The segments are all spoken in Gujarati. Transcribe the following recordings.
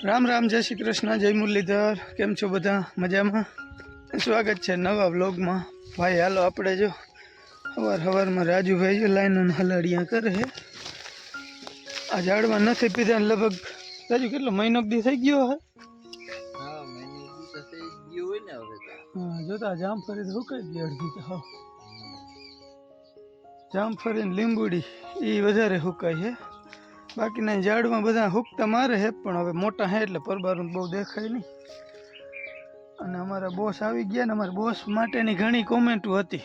રામ રામ જય શ્રી કૃષ્ણ જય મુરલીધર. કેમ છો બધા? મજામાં? સ્વાગત છે નવા વ્લોગમાં. ભાઈ હાલો આપણે જો સવાર સવારમાં રાજુભાઈ જો લાઈન હલાડિયા કરે છે આ ઝાડમાં નથી પીધા લગભગ રાજુ કેટલો મહિનો દી થઈ ગયો હે હા જામ ફરી તો જોતા હુકાઈ ગઈ અડધી તો હા. જામફળી ને લીંબુડી એ વધારે હુકાય છે બાકીના ઝાડમાં બધા હુકતા મારે હે પણ હવે મોટા હે એટલે પરબારું બહુ દેખાય નહીં. અને અમારા બોસ આવી ગયા ને અમારા બોસ માટેની ઘણી કોમેન્ટો હતી.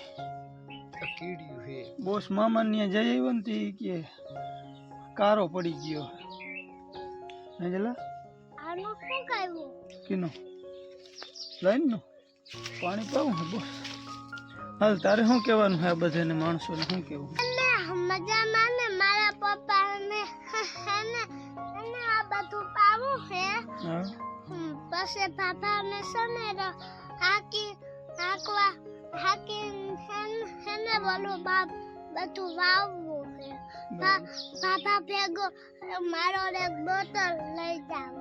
બોસ મામાની જઈ આવ્યો ને કે કારો પડી ગયો. હે જલા આનું શું કહ્યું કીનો. લાઈનનો પાણી પાવું હે બોસ. હાલ તારે શું કહેવાનું હે આ બધાને માણસોને શું કહેવું? મજામાં ને ને એને એને આ બધું પાવું છે પછી પાપા ને સનેરો હાકી હાકવા હાકી હેન- બોલું બાપ બધું વાવવું છે પાપા ભેગો મારો એક બોટલ લઈ જાવ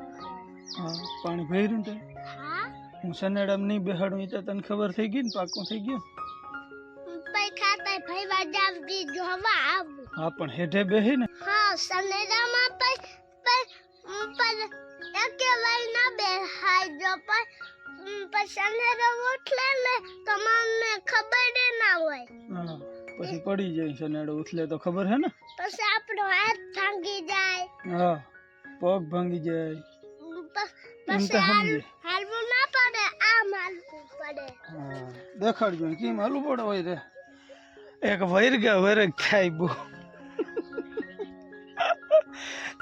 પાણી ભર્યું તે? હા? હું સનેડમ નહીં બેહાડું એ તો તને ખબર થઈ ગઈ ને પાકું થઈ ગયું? પૈ ખાતા ભઈવા જાવતી જોવા આવ. હા પણ હેઠે બેહી ને હા સનેરામાં પર પર એકે વાર ના બેહાય જો પર પર સનેરો ઉઠલે ને તો મને ખબર ના હોય. હા પછી પડી જાય સનેડો ઉથલે તો ખબર હે ને? પછી આપણો હાથ ભાંગી જાય. હા પગ ભાંગી જાય. પછી હાલવું ના પડે આમ હાલવું પડે. હા દેખાડજો કેમ હાલું પડે હોય રે એક વૈરગા વરગ થાય બહુ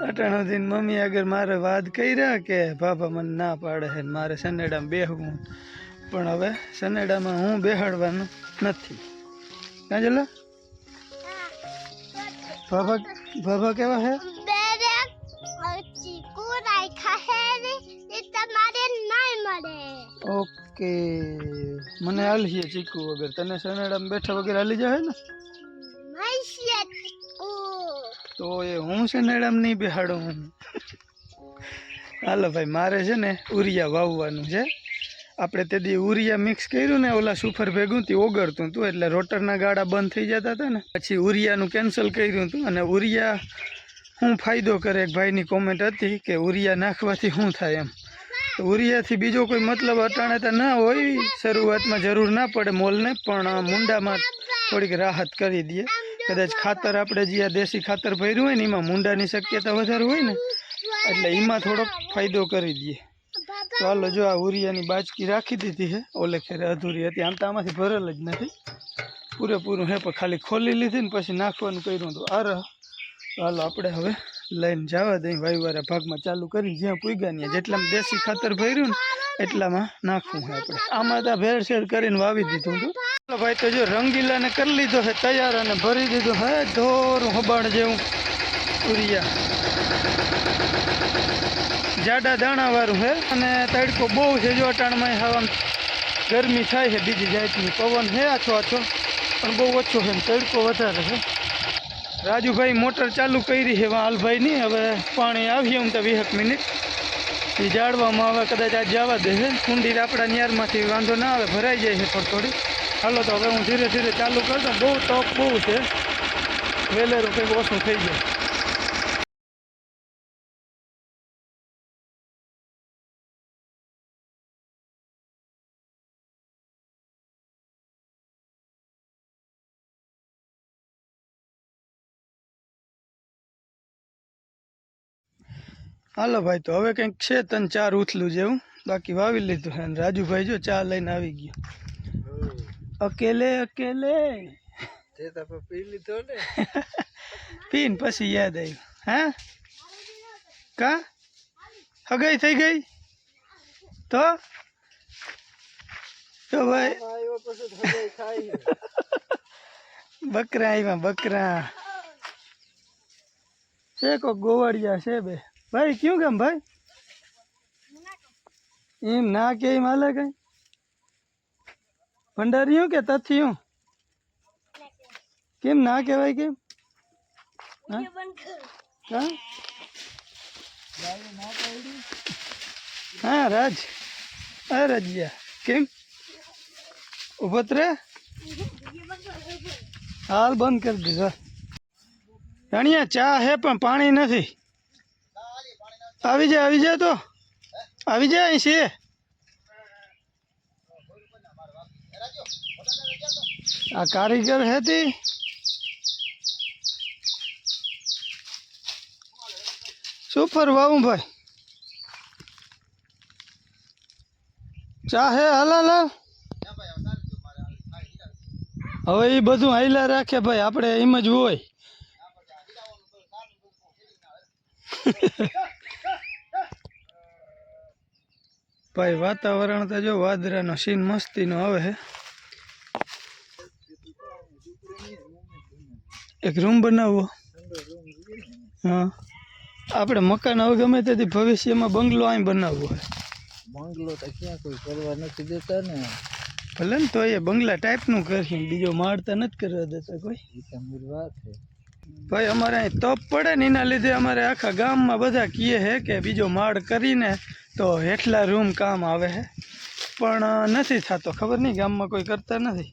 અટાણો દિન મમ્મી આગળ મારે વાત કર્યા કે બાપા મને ના પાડે છે ને મારે સનેડામાં બેહવું પણ હવે સનેડામાં હું બેહાડવાનું નથી ક્યાં ચલો બાબા બાબા કેવા હે બેરે ઓકે મને હાલી છે ચીકુ વગર. તને સનેડામાં બેઠા વગર હાલી જાય ને? તો એ હું સનેડામાં નહીં બેહાડું હું? હાલો ભાઈ મારે છે ને ઉરિયા વાવવાનું છે. આપણે તે દી ઉરિયા મિક્સ કર્યું ને ઓલા સુફર ભેગું તે ઓગળતું હતું એટલે રોટરના ગાડા બંધ થઈ જતા હતા ને. પછી ઉરિયાનું કેન્સલ કર્યું હતું અને ઉરિયા હું ફાયદો કરે એક ભાઈની કોમેન્ટ હતી કે ઉરિયા નાખવાથી શું થાય એમ. ઉરિયાથી બીજો કોઈ મતલબ અટાણે તો ના હોય. શરૂઆતમાં જરૂર ના પડે મોલને, પણ મુંડામાં થોડીક રાહત કરી દઈએ કદાચ ખાતર આપણે જે આ દેશી ખાતર ભર્યું હોય ને, એમાં મુંડાની શક્યતા વધારે હોય ને, એટલે એમાં થોડોક ફાયદો કરી દઈએ હાલો, જો આ ઉરિયાની બાચકી રાખી દીધી છે. ઓલે ખેરે અધૂરી હતી, આમ તો આમાંથી ભરેલ જ નથી. પૂરેપૂરું હે, પણ ખાલી ખોલી લીધી ને, પછી નાખવાનું કર્યું તો અરે તો હાલો, આપણે હવે લઈને જવા દઈ વાયુવાળા ભાગમાં ચાલુ કરી, જ્યાં પૂગ્યા ને જેટલામાં દેશી ખાતર ભર્યું ને એટલામાં નાખવું છે આપણે. આમાં તો ભેળસેળ કરીને વાવી દીધું હતું. ચાલો ભાઈ, તો જો રંગીલાને કરી લીધો છે તૈયાર અને ભરી દીધું હે ધોરું હબાણ જેવું. ઉરિયા. જાડા દાણા વાળું છે અને તડકો બહુ છે જો અટાણમાં હવા ગરમી થાય છે બીજી જાતની. પવન છે આછો આછો, પણ બહુ ઓછો છે તડકો વધારે છે. રાજુભાઈ મોટર ચાલુ કરી છે હાલભાઈની હવે પાણી આવીએ હું તો વીસક મિનિટ. એ જાળવામાં આવે કદાચ આજ જવા દે છે. કુંડી આપણા નિયારમાંથી વાંધો ના આવે, ભરાઈ જાય છે થોડી થોડી. હાલો તો હવે હું ધીરે ધીરે ચાલુ કરતો, બહુ તપ બહુ છે. વેલેરું કંઈક ઓછું થઈ જાય. હાલો ભાઈ તો હવે કંઈક છે તને ચાર ઉથલું જેવું. બાકી વાવી લીધું છે અને રાજુભાઈ જો ચા લઈને આવી ગયો. અકેલે અકેલે. પી લીધો ને. પીને પછી યાદ આવ્યું. હા? કા? હગાઈ થઈ ગઈ? તો? તો ભાઈ. બકરા આવ્યા બકરા. છે કોક ગોવાળિયા છે બે? ભાઈ ક્યું કેમ ભાઈ એમ ના કે એમ હાલે કઈ ભંડારીયું કે તથિયું કેમ ના કહેવાય કેમ હા હા? હા રાજ હા રાજ્યા કેમ ઊભો રે હાલ બંધ કરી દીધો રાણિયા ચા હે પણ પાણી નથી આવી જાય આવી જાય તો. આવી જાય અહીં છે. આ કારીગર હતી. શું શું ફરવાવું ભાઈ? ચા હે હાલ હાલ હાલ. હવે એ બધું હાઈલા રાખે ભાઈ, આપણે એમ જ હોય. ભાઈ વાતાવરણ તો જો વાદરાનો સીન મસ્તીનો આવે છે એક રૂમ બનાવવો હા. આપણે મકાન હવે ગમે તેથી ભવિષ્યમાં બંગલો અહીં બનાવવો હોય બંગલો તો ક્યાં કોઈ કરવા નથી દેતા ને. ભલે ને તો એ બંગલા ટાઈપનું કરીએ બીજો માળ તો નથી કરવા દેતા કોઈ. વાત છે ભાઈ અમારે અહીં તપ પડે ને એના લીધે અમારે આખા ગામમાં બધા કહે છે કે બીજો માળ કરીને તો એટલા રૂમ કામ આવે છે. પણ નથી થતો. ખબર નહીં ગામમાં કોઈ કરતા નથી.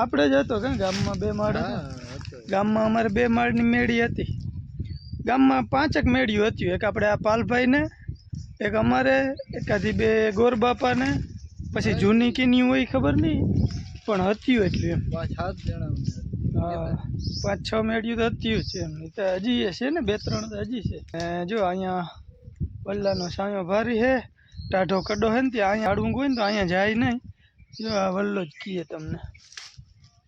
આપણે જ હતો કે ગામમાં બે માળ. ગામમાં અમારે બે માળની મેળી હતી. ગામમાં પાંચક મેળીઓ હતી. એક આપણે આ પાલભાઈને એક અમારે એકાદી બે ગોરબાપાને પછી જૂની કીની હોય ખબર નહીં. પણ હતી એટલું એમ. પાંચ સાત જણા હા પાંચ છ મેળ્યું તો હતી છે એમ તો હજી એ છે ને બે ત્રણ તો હજી છે. જો અહીંયા વલ્લાનો સાયો ભારી હે ટાઢો કડો હે ને ત્યાં અહીંયા આડવું હોય ને તો અહીંયા જાય નહીં. જો આ વલ્લો જ કીએ તમને.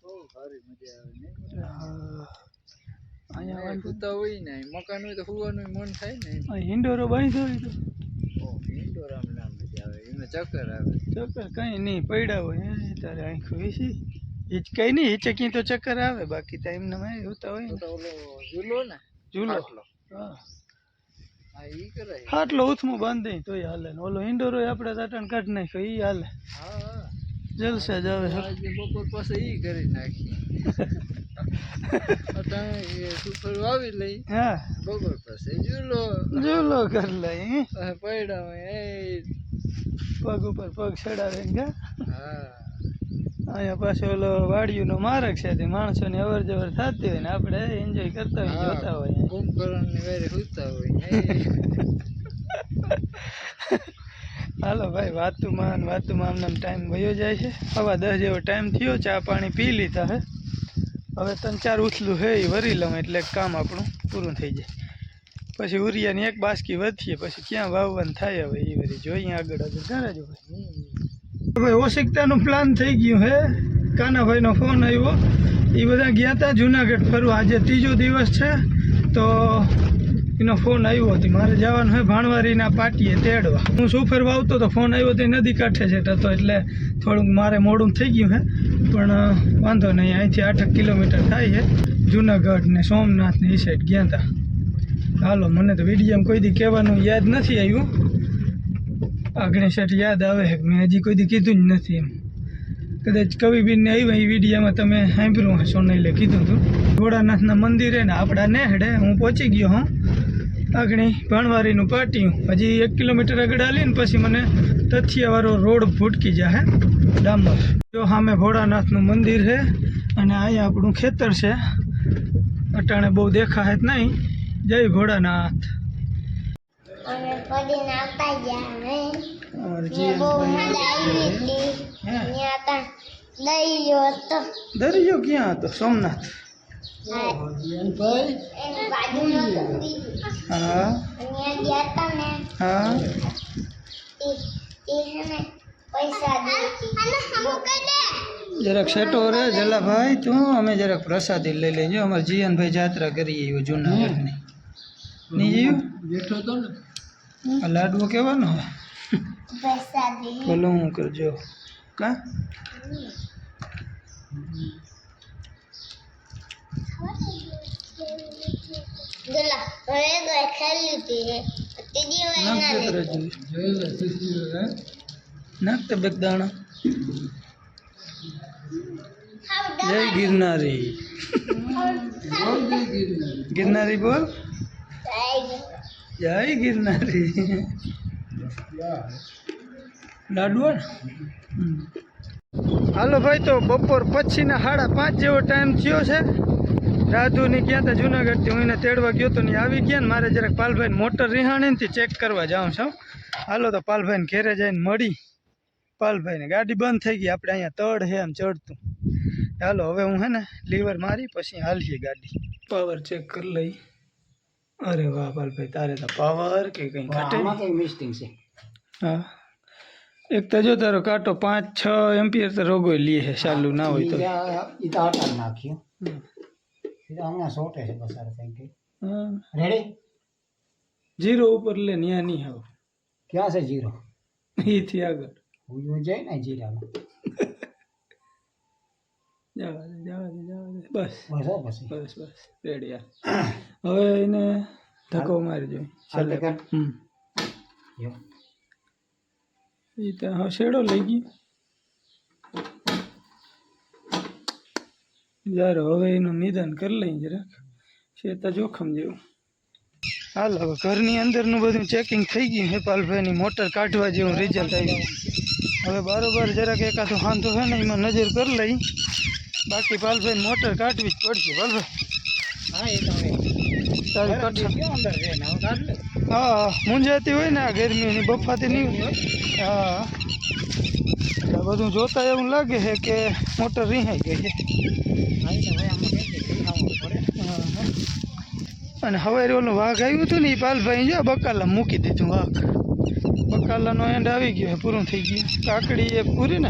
બહુ સારી મજા આવે હા. અહીંયા વાંધો હોય ને મકાન હોય તો સુવાનું મન થાય ને. અહીં હિંડોરો એમાં ચક્કર આવે. ચક્કર કંઈ નહીં પડ્યા હોય. તારે આંખો વીસી. હિચકાઈ નહીં હિચકી તો ચક્કર આવે. બાકી તો એમને હોતા હોય ને. ઝૂલો ને ઝૂલો. હા. હા ઈ કરાય. ખાટલો ઉથમો બાંધી તોય હાલે. ને ઓલો ઇન્ડોરો આપણે તાટણ કાઢી નાખ્યો એ હાલે. હા હા. જલસા જ આવે. આજે બપોર પાસે ઈ કરી નાખી. અટાણે એ સુફર વાવી લઈ. હા. બપોર પાસે ઝૂલો. ઝૂલો કરી લઈ હે. પાસે પડ્યા હોય એ પગ ઉપર પગ ચડાવે ને કા? હા. અહીંયા પાછો ઓલો વાડિયુંનો માર્ગ છે તે માણસોની અવર જવર થતી હોય ને આપણે એન્જોય કરતા હોય જોતા હોય કુંભકરણની વારે સુતા હોય હાલો ભાઈ વાતુમાં વાતુમાં આમને ટાઈમ વયો જાય છે. હવા દસ જેવો ટાઈમ થયો ચા પાણી પી લીધા હે. હવે ત્રણ ચાર ઉથલું હે એ વરી લઉં એટલે કામ આપણું પૂરું થઈ જાય. પછી ઉરિયાની એક બાસકી વધીએ પછી ક્યાં વાવવાનું થાય હવે એ વરી જોઈએ આગળ આગળ. ઘરે જ ભાઈ. ભાઈ ઓશિકતાનું પ્લાન થઈ ગયું હે. કાનાભાઈનો ફોન આવ્યો. એ બધા ગયા હતા જુનાગઢ ફરવા. આજે ત્રીજો દિવસ છે, તો એનો ફોન આવ્યો હતો. મારે જવાનું હોય ભાણવારીના પાટીએ તેડવા. હું શું ફરવા આવતો તો ફોન આવ્યો તો નદી કાંઠે છે તો એટલે થોડુંક મારે મોડું થઈ ગયું હે. પણ વાંધો નહીં, અહીંથી આઠક કિલોમીટર થાય છે. જુનાગઢ ને સોમનાથ ને એ સાઈડ ગયા હતા હાલો, મને તો વિડીયામાં કોઈ દી કહેવાનું યાદ નથી આવ્યું. આગળ યાદ આવે. મેં હજી કોઈ દી કીધું જ નથી એમ. કદાચ કવિબીનને આવ્યા એ વિડીયામાં તમે સાંભળ્યું હશો સોનૈલે કીધું હતું ભોળાનાથના મંદિરે ને આપણા ને હેડે હું પહોંચી ગયો, હું. આગળ ભણવારીનું પાટિયું. હજી એક કિલોમીટર આગળ હાલીને પછી મને તથિયાવાળો રોડ ભૂટકી જાય ડામર. જો સામે ભોળાનાથનું મંદિર છે અને અહીંયા આપણું ખેતર છે. અટાણે બહુ દેખાય જ નહીં. જય ભોળાનાથ. અને પડીને આવતા ગયા હવે અમારે ને બહુ જીવનભાઈ મજા આવી હતી હે ત્યાં ત્યાં દરિયો હતો દરિયો ક્યાં હતો સોમનાથ એની બાજુમાં મંદિર. હા ત્યાં ગયા હતા ને હા તે તે છે ને પૈસા દેતી જરાક સેટો રે જલાભાઈ તું અમે જરાક પ્રસાદી લઈ લેજો અમારે જીવનભાઈ જાત્રા કરીએ એવો જુનાગઢની નહીં જીવ બેઠો તો ને આ લાડવો કહેવાનો ભલો હું કરજો. કા? ગલા હવે ગઈ ખેલી હતી તે દિવસ નાખ એના દે લીધે. તરત જોઈ. નાખ તે બેક દાણા. જય ગિરનારી. ગિરનારી બોલ. જય ગિરનારી. લાડવા હાલો ભાઈ, તો બપોર પછીના સાડા પાંચ જેવો ટાઈમ થયો છે. રાધુની ક્યાં હતા જુનાગઢથી હું એને તેડવા ગયો તો ને આવી ગયા ને મારે જરાક પાલભાઈ મોટર રિહાણી ને ચેક કરવા જાઉં છું. હાલો તો પાલભાઈને ઘેરે જઈને મળી. પાલભાઈને ગાડી બંધ થઈ ગઈ, આપણે અહીંયા તડ છે એમ ચડતું. હાલો, હવે હું હે ને લીવર મારી, પછી હાલીએ ગાડી. પાવર ચેક કરી લઈ અરે વાહ પાલભાઈ તારે તો પાવર કે કંઈ ઘટે નહીં. કઈ મિસ્ટિંગ છે હા એક તો જો તારો કાંટો પાંચ છ એમ્પિયર તો રોગો લે છે ચાલુ ના હોય તો ઈ તો હટાવી નાખ્યું હમ. ઈ તો હમણાં સોટે છે પસાર થઈ ગઈ હા. રેડી જીરો ઉપર લે ન્યા નહીં આવ ક્યાં છે જીરો એથી આગળ હું જાય ને જીરામાં જવા દે જવા દે જવા દે. બસ. બસ બસ બસ. હવે એને ધક્કો મારી જોઈએ હાલે હમ. એ તો હવે શેડો લઈ ગયો. યાર હવે એનું નિદાન કરી લઈ જરાક છે તો જોખમ જેવું. હાલ હવે ઘરની અંદરનું બધું ચેકિંગ થઈ ગયું હે પાલભાઈની મોટર કાઢવા જેવું રિઝલ્ટ આવ્યું. હવે બારોબાર જરાક એકાદો વાંધો છે ને એમાં નજર કરી લઈ. બાકી પાલભાઈ મોટર કાઢવી જ પડશે પાલભાઈ હા મુંજાતી હોય ને આ ગરમીની બફાતી નહીં હા. બધું જોતા એવું લાગે છે કે મોટર રિહાઈ ગઈ છે. અને હવે ઓલું વાઘ આવ્યું હતું ને એ પાલભાઈ જો બકાલા મૂકી દીધું વાઘ. બકાલાનો એન્ડ આવી ગયો પૂરું થઈ ગયું. કાકડી એ પૂરી ને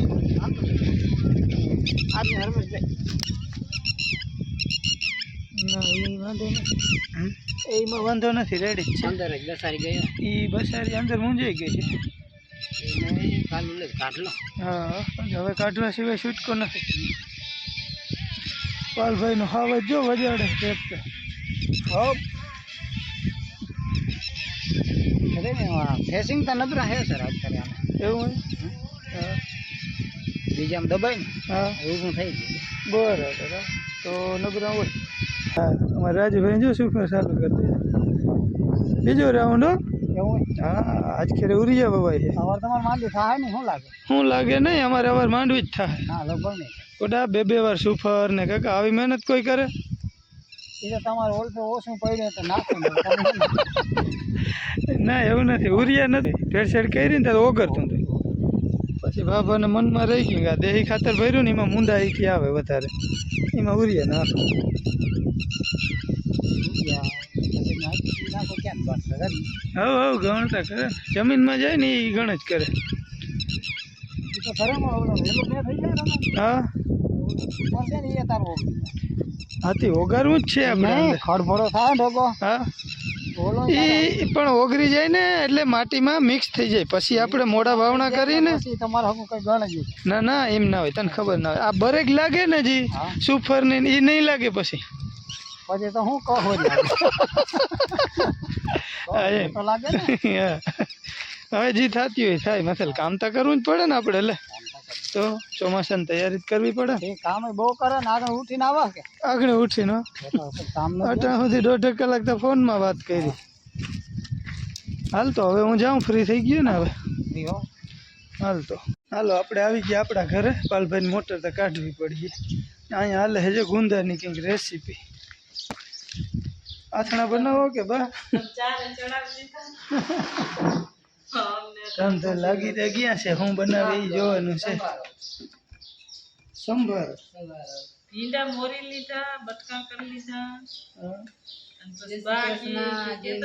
આજની હરમેશ ભાઈ ના એ વાંધો નથી. એમાં વાંધો નથી રેડી છે. અંદર જ દસારી ગયા એ બસારી અંદર મૂંઝાઈ ગઈ છે. એને કાલું લે કાઢ લો હા પણ હવે કાઢવા સિવાય છૂટકો નથી. પાલભાઈનો હાવ જ વજાડે ટ્રેક્ટર આ ફેસિંગ તો નબરા હે સર અત્યારે એવું હોય? બીજા આમ દબાઈ ને હા. ઊભું થઈ ગયું. બરાબર તો નબરા હોય. હા અમારે રાજુભાઈ જો શું ચાલુ કરી દે. બીજો રાઉન્ડ હો. હા આજ ખેરે ઉરિયા બવાય છે સવાર તમારે માંડી થાય ને શું લાગે? શું લાગે નહીં અમારે અવાર માંડવી જ થાય. હા લગભગ નહીં કોડા બે બે વાર સુફર ને કાકા આવી મહેનત કોઈ કરે? તમારે ઓલપે ઓછું પડ્યું તો ને નાખો? એવું નથી. ઉરિયા નથી. ભેળસેળ કરી ને ત્યારે ઓગરતું હતું પછી બાબાને મનમાં રહી ગયું. કે આ દેહી ખાતર ભર્યું ને એમાં મુંદા એથી આવે વધારે. એમાં ઉરિયા નાખો. હવ હવ ગણતા કરે જમીનમાં જાય ને એ ગણ જ કરે. હા. હાથી ઓગારવું જ છે આપણે ખડભડો થાય ને ઢોકો હા? એ પણ ઓગરી જાય ને એટલે માટીમાં મિક્સ થઈ જાય. પછી આપણે મોડા વાવણા કરીને. ના ના એમ ના હોય તને ખબર ના હોય. આ બરેક લાગે ને જી. સુફર ને એ નહીં લાગે પછી. પછી તો હું કહો લાગે. હવે જી થતી હોય થાય. મસલ કામ તો કરવું જ પડે ને આપણે એટલે તો ચોમાસાની તૈયારી જ કરવી પડે. એ કામ બહુ કરે ને આગળ ઉઠીને આવા કે? આગળ ઉઠીને. હો. એ તો પછી કામ ન અટાણ સુધી દોઢ કલાક તો ફોનમાં વાત કરી. હાલ તો હવે હું જાઉં ફ્રી થઈ ગયો ને હવે. કરી હો. હાલ તો. હાલો આપણે આવી ગયા આપણા ઘરે. પાલભાઈ મોટર તો કાઢવી પડી. અહીંયા હાલે છે જો ગુંદાની કંઈક રેસીપી આથણા બનાવો કે બા? ધંધે લાગી તો ગયા છે હું બનાવે એ જોવાનું છે. સંભાર. ભીંડા મોરી લીધા બટકા કરી લીધા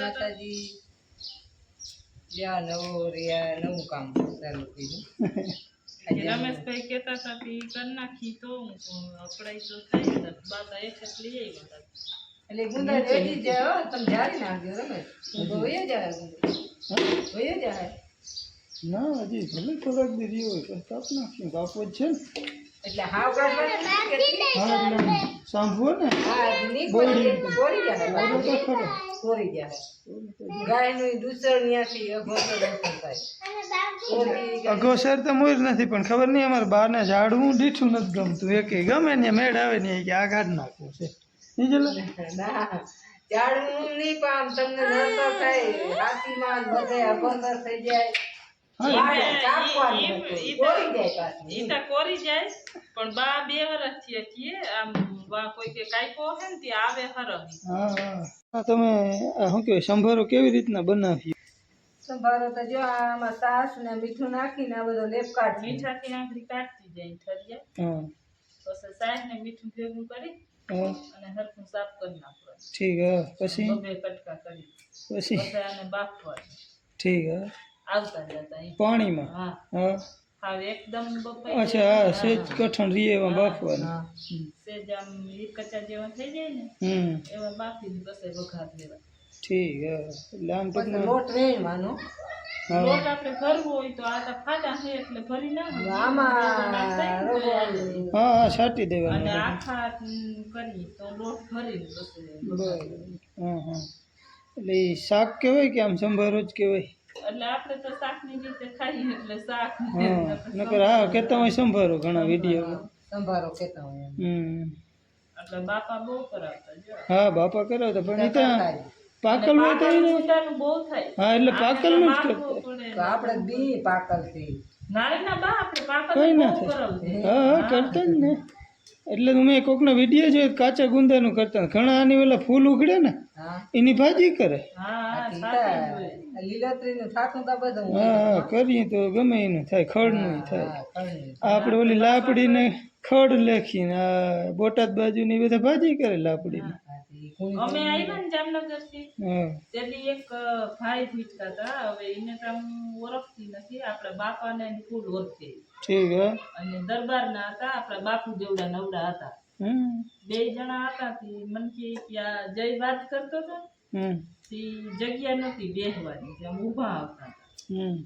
હતા કે રમેશભાઈ કહેતા હતા કે કરી નાખી તો અપડાઈ તો થાય ને. બાબા એક જ લઈ આવ્યા હતા. ના હજી ભલે થોડાક દી રહ્યો હોય પણ કાપ નાખ્યું. કાપવો જ છે ને. હા એટલે સાંભળો ને. બોલી બોલો તો ખરો. અઘોસર તો મોર નથી પણ ખબર નહીં અમારે બારને ઝાડવું દીઠું નથી ગમતું. એક ગમે ને મેળ આવે ને કે આ કાઢ નાખવું છે. નહીં ચલો થઈ તો કોરી જાય પણ બા બે વરસથી આમ બા કોઈ કે કાંઈકો હે ને તે આવે હરહી હા હા. તમે શું કહેવાય સંભારો કેવી રીતના બનાવ્યો સંભારો તો જો આમાં સાસ ને મીઠું નાખીને આ બધો લેપ કાઢી મીઠાથી આંગળી કાઢતી જાય ઠરિયા પછી સાસ ને મીઠું ભેગું કરી હા. અને હરખું સાફ કરી નાખવાનું. ઠીક હા. પછી? બબે કટકા કરી. પછી? બાપ આને બાફવાનું. ઠીક હા. આવતા જતા પાણીમાં? હા. હા. હવે એકદમ બપાઈ અચ્છા હા. સેજ કઠણ રીએ એવા બાફવાનું. સેજ આમ કચા જેવા થઈ જાય ને હમ. એવા બાફીને પછી વઘાર લેવા. ઠીક હા. એટલે આમ ટૂંકમાં લોટ વેણવાનો. લોટ આપણે ભરવો હોય તો આ તો ખાડા છે એટલે ભરી ના આમાં. હા હા છાંટી અને દેવાનું આખા હમ, કરી તો લોટ ભરીને પછી બરાબર. હા હા એટલે શાક કહેવાય કે આમ સંભારો જ કહેવાય? એટલે આપણે તો શાકની રીતે ખાઈએ એટલે શાક નકર હા કહેતા હોય સંભારો ઘણા વીડિયો સંભારો કેતા હોય હમ. એટલે બાપા બહુ કરાવતા જો હા બાપા કરાવતા પણ એ ત્યાં પાકલ હોય તો બહુ થાય. હા એટલે પાકલનું જ કરતા આપણે બી બા આપણે પાકલ ના બહુ થાય. કરાવતા. હા હા કરતા જ ને. એટલે મેં કોકનો વીડિયો જોયો કાચા ગુંદાનું કરતા. ઘણા આની પેલા ફૂલ ઉગડે ને એની ભાજી કરે. હા કરીએ તો ગમે એનું થાય ખડનું થાય. આપણે ઓલી લાપડીને ખડ લેખીને આ બોટાદ બાજુની બધા ભાજી કરે લાપડીને. અમે આવ્યા ને જામનગરથી. તેથી એક ભાઈ ભીટતા હતા. હવે એને તો હું ઓળખતી નથી. આપણા બાપા ને ફૂલ ઓળખે ઠીક હે. અને દરબારના હતા. આપણા બાપુ જેવડા નવડા હતા. બે જણા હતા તે. મન કે ત્યાં જય વાત કરતો હતો ને, તે જગ્યા નહોતી બેસવાની ત્યાં ઊભા આવતા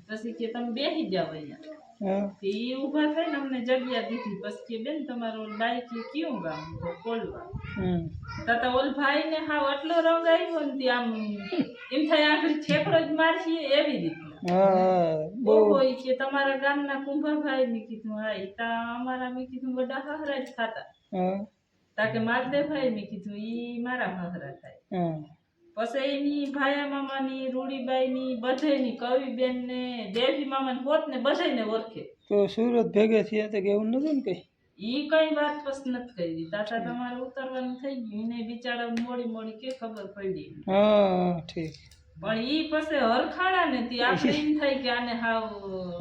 પછી કે તમે બેસી જાવ અહીંયા. હા. ઈ ઊભા થઈને અમને જગ્યા દીધી. પછી કે બેન તમારો બાઈક કે કયું ગામ? બોલવા. કોલવા તાતા ઓલ ભાઈ ને હાવ એટલો રંગ આવ્યો ને આમ એમ થાય આગળ છેકડો જ મારશી એવી રીતે. હા હા કે તમારા ગામના કુંભાભાઈ મેં કીધું હા એ તા અમારા મેં કીધું બધા હહરા જ ખાતા તાકે તાકે માલદેવભાઈ મેં કીધું ઈ મારા હહરા થાય. હા. પછી એની ભાયા મામાની રૂડીબાઈની બધેની કવિબેન ને દેવી મામાની ને ને બધાને ઓળખે. તો સુરત ભેગે થયા તો કે નથી ને કઈ? ઈ કઈ વાત પછી નથી કરી. તાતા તમારે ઉતરવાનું થઈ ગયું. એને બિચારા મોડી મોડી કે ખબર પડી. હા ઠીક. પણ ઈ પછી હરખાણા ને તી. આપણે એમ થાય કે આને હાવ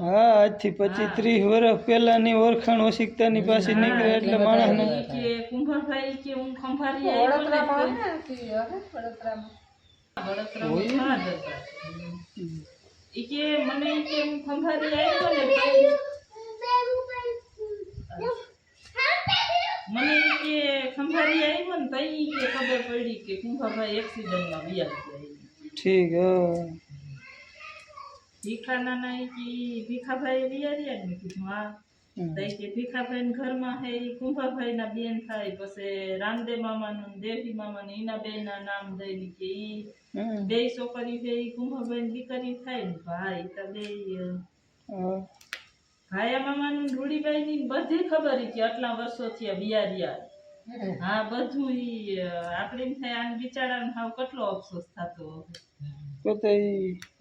હા આજથી પછી ત્રીસ વર્ષ પહેલાની ઓળખાણ ઓશિકતાની પાસે નીકળે એટલે માણસને ઈ કે કુંભારભાઈ કે હું ખંભારી આવ્યો ને ને. ઈ કે મને કે હું ખંભારી આવ્યો ને મને કે ખંભારી આવ્યો ને તો કે ખબર પડી કે કુંભાભાઈ એક્સિડન્ટમાં વ્યા ગયા ઠીક હા. ભીખા નાના ઈ કે ભીખાભાઈ વ્યા રહ્યા ને કીધું હા. હમ. તો ઈ ભીખાભાઈ ઘરમાં હે કુંભાભાઈ ના બેન થાય પછી રામદેવ મામા નું દેવી ને એના બે ના નામ દઈ કે ઈ બે છોકરી છે ઈ કુંભાભાઈ ની દીકરી થાય ને ભાઈ તો બે ભાયા મામા નું રૂડીબાઈ ની બધી ખબર ઈ કે આટલા વર્ષો થયા બિયારિયા હા બધું ઈ આપણે એમ થાય આને બિચારાને હાવ કેટલો અફસોસ થતો. તો તો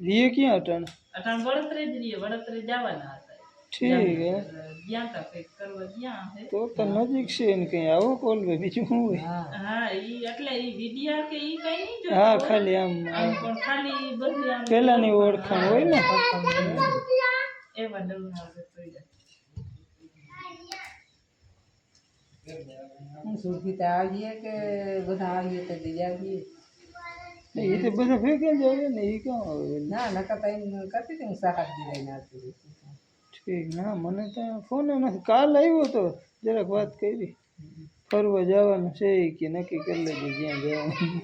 રીએ ક્યાં અટાણ? અટાણ વડતરે જ રીએ વડતરે જવાના હતા. ઠીક હે ગયા તા કંઈક કરવા ગયા હે તો તો નજીક છે ને કઈ આવો કોલ ભાઈ બીજું શું હોય હા હા ઈ એટલે ઈ વિડિયા કે ઈ કઈ નહીં જોતા હા હોય. ખાલી આમ આમ પણ ખાલી બધી આમ પેલાની ઓળખાણ હોય ને એવા ડરના પડ્યા હું સુરભી આવીએ કે બધા આવીએ તો જઈ આવીએ એ તો બધા ભેગા જ આવે ને એ ક્યાં આવે ના નકર તો એમ કરતી હતી હું સાત દિવાઈને આવતી રહી ના, મને તો ફોન નથી કાલ આવ્યો તો જરાક વાત કરી. ફરવા જવાનું છે કે નક્કી કરી લેજો જ્યાં જવાનું.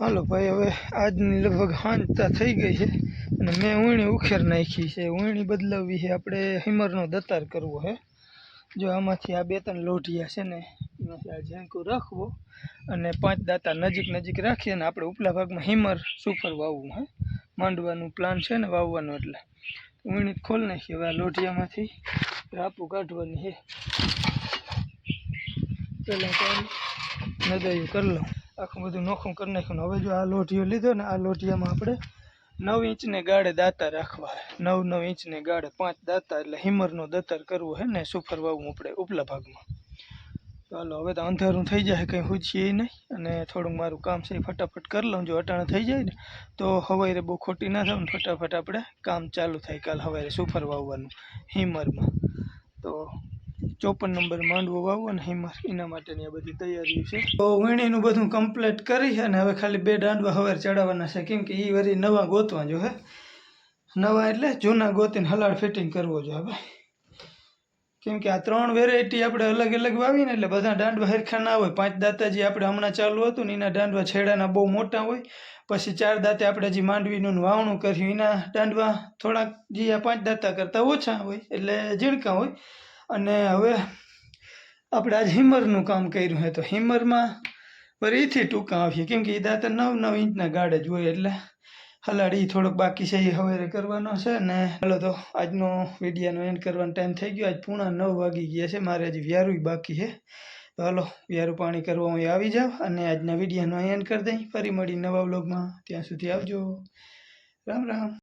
હાલો ભાઈ, હવે આજની લગભગ હાંજતા થઈ ગઈ છે અને મેં ઊણી ઉખેર નાખી છે. ઊણી બદલાવવી છે. આપણે હિમરનો દતાર કરવો છે. જો આમાંથી આ બે ત્રણ લોઢિયા છે ને, એમાંથી આ ઝેંકો રાખવો અને પાંચ દાંતા નજીક નજીક રાખીએ અને આપણે ઉપલા ભાગમાં હિમર સુપર વાવવું હે માંડવાનું પ્લાન છે ને વાવવાનું એટલે. ઊણી ખોલ નાખી હવે આ લોઢિયામાંથી રાપુ કાઢવાની છે. પહેલાં કામ નદાયું કરી લઉં. આખું બધું નોખું કરી નાખ્યું. હવે જો આ લોઢિયો લીધો ને, આ લોઢિયામાં આપણે નવ ઇંચને ગાળે દાતા રાખવા. નવ નવ ઇંચને ગાળે પાંચ દાતા એટલે હિમરનો દતર કરવો હે ને સુફર વાવું આપણે ઉપલા ભાગમાં. હાલો હવે તો અંધારું થઈ જાય, કંઈ હુજીએ નહીં. અને થોડુંક મારું કામ છે એ ફટાફટ કરી લઉં, જો અટાણે થઈ જાય ને, તો હવારે બહુ ખોટી ના થાય ને, ફટાફટ આપણે કામ ચાલુ થાય કાલ હવારે સુફર વાવવાનું, હિમરમાં. તો ચોપન નંબર માંડવો વાવવો ને, હિમર, એના માટેની આ બધી તૈયારીઓ છે. તો વીણીનું બધું કમ્પ્લીટ કરી અને હવે ખાલી બે દાંડવા હવાર ચડાવવાના છે, કેમ કે એ વરી નવા ગોતવા જો હે. નવા એટલે જૂના ગોતીને હલાડ ફિટિંગ કરવો જો હવે કેમ કે આ ત્રણ વેરાયટી આપણે અલગ અલગ વાવી ને એટલે બધા દાંડવા હરખા ના હોય. પાંચ દાંતા જે આપણે હમણાં ચાલુ હતું ને એના દાંડવા છેડાના બહુ મોટા હોય. પછી ચાર દાંતે આપણે જે માંડવીનું વાવણું કર્યું, એના દાંડવા થોડાક જે આ પાંચ દાંતા કરતાં ઓછા હોય એટલે ઝીણકા હોય. અને હવે આપણે આજ હિમરનું કામ કર્યું હે તો હિમરમાં ફરીથી ટૂંકા આવીએ. કેમ કે એ દાંતા નવ નવ ઇંચના ગાડે જ હોય એટલે હલાડી થોડોક બાકી છે એ હવે કરવાનો છે ને ચાલો તો આજનો વિડીયોનો એન્ડ કરવાનો ટાઈમ થઈ ગયો. આજ પૂણા નવ વાગી ગયા છે. મારે હજી વ્યારું બાકી છે. તો હલો, વ્યારું પાણી કરવા હું આવી જાવ અને આજના વિડીયોનો એન્ડ કરી દઈ. ફરી મળી નવા બ્લોગમાં ત્યાં સુધી આવજો. રામ રામ.